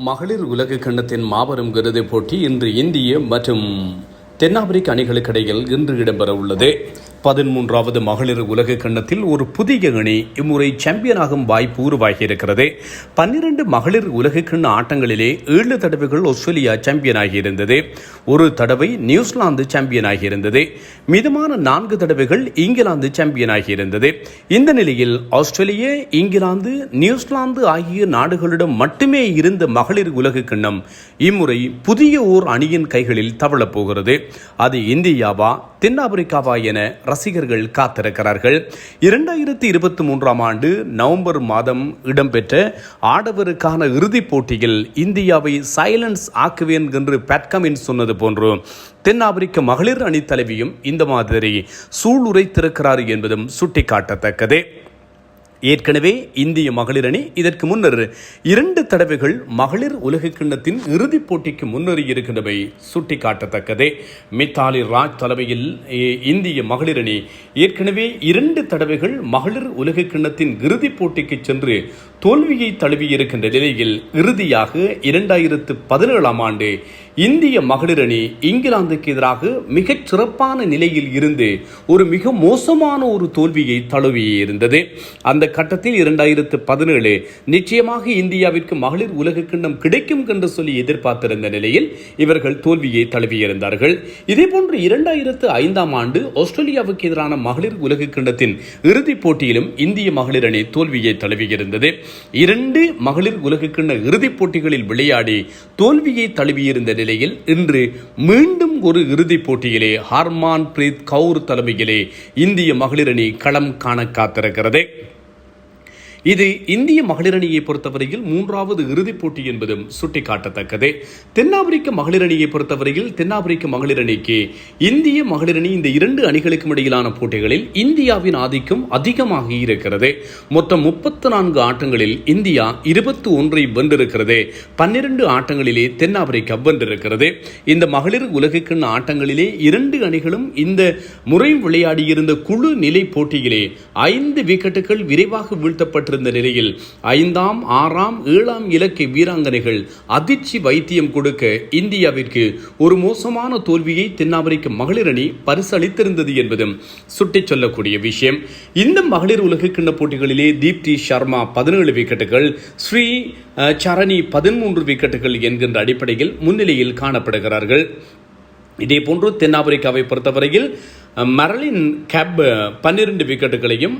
மகளிர் உலக கிண்ணத்தின் மாபெரும் விருது போட்டி இன்று இந்திய மற்றும் தென்னாப்பிரிக்க அணிகளுக்கிடையில் இன்று இடம்பெற உள்ளது பதிமூன்றாவது மகளிர் உலக கிண்ணத்தில் ஒரு புதிய அணி இம்முறை சாம்பியனாகும் வாய்ப்பு உருவாகியிருக்கிறது. பன்னிரண்டு மகளிர் உலக கிண்ண ஆட்டங்களிலே ஏழு தடவைகள் ஆஸ்திரேலியா சாம்பியனாகி இருந்தது ஒரு தடவை நியூசிலாந்து சாம்பியனாகி இருந்தது மிதமான நான்கு தடவைகள் இங்கிலாந்து சாம்பியனாகி இருந்தது இந்த நிலையில் ஆஸ்திரேலியா இங்கிலாந்து நியூசிலாந்து ஆகிய நாடுகளிடம் மட்டுமே இருந்த மகளிர் உலக கிண்ணம் இம்முறை புதிய ஓர் அணியின் கைகளில் தவழப் போகிறது. அது இந்தியாவா தென்னாப்பிரிக்காவா என ரசிகர்கள் காத்திருக்கிறார்கள். இரண்டாயிரத்தி இருபத்தி மூன்றாம் ஆண்டு நவம்பர் மாதம் இடம்பெற்ற ஆடவருக்கான இறுதிப் போட்டியில் இந்தியாவை சைலன்ஸ் ஆக்குவேன் என்று பேட்கமின் சொன்னது போன்று தென்னாப்பிரிக்க மகளிர் அணி தலைவியும் இந்த மாதிரி சூளுரைத்திருக்கிறார் என்பதும் சுட்டிக்காட்டத்தக்கது. ஏற்கனவே இந்திய மகளிர் அணி இதற்கு முன்னர் இரண்டு தடவைகள் மகளிர் உலக கிண்ணத்தின் இறுதிப் போட்டிக்கு முன்னேறி இருக்கின்றவை சுட்டிக்காட்டத்தக்கதே. மித்தாலி ராஜ் தலைமையில் இந்திய மகளிர் அணி ஏற்கனவே இரண்டு தடவைகள் மகளிர் உலக கிண்ணத்தின் இறுதிப் போட்டிக்கு சென்று தோல்வியை தழுவியிருக்கின்ற நிலையில் இறுதியாக இரண்டாயிரத்து பதினேழாம் ஆண்டு இந்திய மகளிர் அணி இங்கிலாந்துக்கு எதிராக மிகச் சிறப்பான நிலையில் இருந்து ஒரு மிக மோசமான ஒரு தோல்வியை தழுவியிருந்தது அந்த கட்டத்தில் இரண்டாயிரத்து பதினேழு நிச்சயமாக இந்தியாவிற்கு மகளிர் உலக கிண்ணம் கிடைக்கும் என்று சொல்லி எதிர்பார்த்திருந்த நிலையில் இவர்கள் தோல்வியை தழுவியிருந்தார்கள். இதேபோன்று இரண்டாயிரத்து ஐந்தாம் ஆண்டு ஆஸ்திரேலியாவுக்கு எதிரான மகளிர் உலக கிண்ணத்தின் இறுதிப் போட்டியிலும் இந்திய மகளிர் அணி தோல்வியை தழுவியிருந்தது. இரண்டு மகளிர் உலக கிண்ண இறுதிப் போட்டிகளில் விளையாடி தோல்வியை தழுவியிருந்த நிலையில் இன்று மீண்டும் ஒரு இறுதிப் போட்டியிலே ஹர்மான் பிரீத் கவுர் தலைமையிலே இந்திய மகளிரணி களம் காண காத்திருக்கிறது. இது இந்திய மகளிர் அணியை பொறுத்தவரையில் மூன்றாவது இறுதிப் போட்டி என்பதும் சுட்டிக்காட்டத்தக்கது. தென்னாப்பிரிக்க மகளிர் அணியை பொறுத்தவரையில் தென்னாப்பிரிக்க மகளிர் அணிக்கு இந்திய மகளிர் அணி இந்த இரண்டு அணிகளுக்கும் இடையிலான போட்டிகளில் இந்தியாவின் ஆதிக்கம் அதிகமாக இருக்கிறது. மொத்தம் முப்பத்து நான்கு ஆட்டங்களில் இந்தியா இருபத்தி ஒன்றை வென்றிருக்கிறது. பன்னிரண்டு ஆட்டங்களிலே தென்னாப்பிரிக்கா வென்றிருக்கிறது. இந்த மகளிர் உலகக்கிண்ண ஆட்டங்களிலே இரண்டு அணிகளும் இந்த முறை விளையாடியிருந்த குழு நிலை போட்டியிலே ஐந்து விக்கெட்டுகள் விரைவாக பெற்றிருந்த நிலையில் ஐந்தாம் ஆறாம் ஏழாம் இலக்கை வீராங்கனைகள் அதிர்ச்சி வைத்தியம் கொடுக்க இந்தியாவிற்கு ஒரு மோசமான தோல்வியை தென்னாப்பிரிக்க மகளிர் அணி பரிசளித்திருந்தது என்பதும் சுட்டிச் சொல்லக்கூடிய விஷயம். இந்த மகளிர் உலகக்கிண்ண போட்டிகளிலே தீப்தி சர்மா பதினேழு விக்கெட்டுகள் ஸ்ரீ சரணி பதிமூன்று விக்கெட்டுகள் என்கின்ற அடிப்படையில் முன்னிலையில் காணப்படுகிறார்கள். இதே போன்று தென்னாப்பிரிக்காவை பொறுத்தவரையில் மரலின் கேப் பன்னிரண்டு விக்கெட்டுகளையும்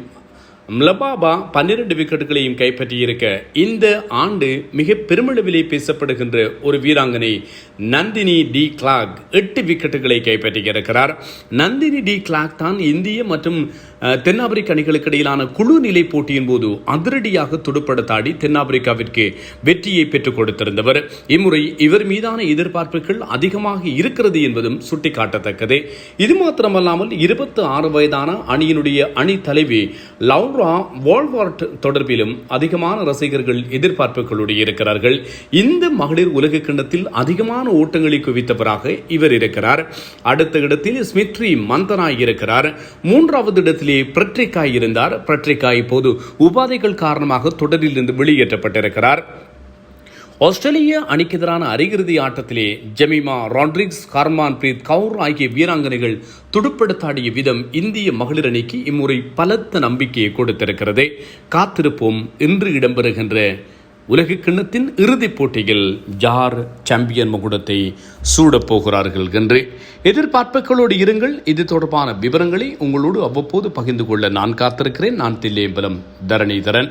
ம்லபாபா பன்னிரண்டு விக்கெட்டுகளையும் கைப்பற்றியிருக்க இந்த ஆண்டு மிக பெருமளவிலே பேசப்படுகின்ற ஒரு வீராங்கனை நந்தினி டி கிளாக் எட்டு விக்கெட்டுகளை கைப்பற்றியிருக்கிறார். நந்தினி டி கிளாக் தான் இந்திய மற்றும் தென்னாப்பிரிக்க அணிகளுக்கு இடையிலான குழு நிலை போட்டியின் போது அதிரடியாக துடுப்படுத்தாடி தென்னாப்பிரிக்காவிற்கு வெற்றியை பெற்றுக் கொடுத்திருந்தவர். இம்முறை இவர் மீதான எதிர்பார்ப்புகள் அதிகமாக இருக்கிறது என்பதும் சுட்டிக்காட்டத்தக்கது. இது மாத்திரமல்லாமல் இருபத்தி ஆறு வயதான அணியினுடைய அணி தலைவி லவ்ரா வால்வார்ட் தொடர்பிலும் அதிகமான ரசிகர்கள் எதிர்பார்ப்புகளோடு இருக்கிறார்கள். இந்த மகளிர் உலக கிண்ணத்தில் அதிகமான ஓட்டங்களை குவித்தவராக இவர் இருக்கிறார். அடுத்த இடத்தில் ஸ்மித்ரி மந்தனாய் இருக்கிறார். மூன்றாவது இடத்திலே பிரட்ரிகாய் இருந்தார். பிரட்ரிகா இப்போது உபாதைகள் காரணமாக தொடரிலிருந்து வெளியேற்றப்பட்டிருக்கிறார். ஆஸ்திரேலிய அணிக்கு எதிரான அரையிறுதி ஆட்டத்திலே ஜெமிமா ராட்ரிக்ஸ் ஹர்மான் பிரீத் கவுர் ஆகிய வீராங்கனைகள் துடுப்படுத்தாடிய விதம் இந்திய மகளிர் அணிக்கு இம்முறை பலத்த நம்பிக்கையை கொடுத்திருக்கிறது. காத்திருப்போம் இன்று இடம்பெறுகின்ற உலக கிண்ணத்தின் இறுதிப் போட்டியில் யார் சாம்பியன் முகுடத்தை சூடப் போகிறார்கள் என்று எதிர்பார்ப்புகளோடு இருங்கள். இது தொடர்பான விவரங்களை உங்களோடு அவ்வப்போது பகிர்ந்து கொள்ள நான் காத்திருக்கிறேன். நான் தில்லேம்பலம் தரணிதரன்.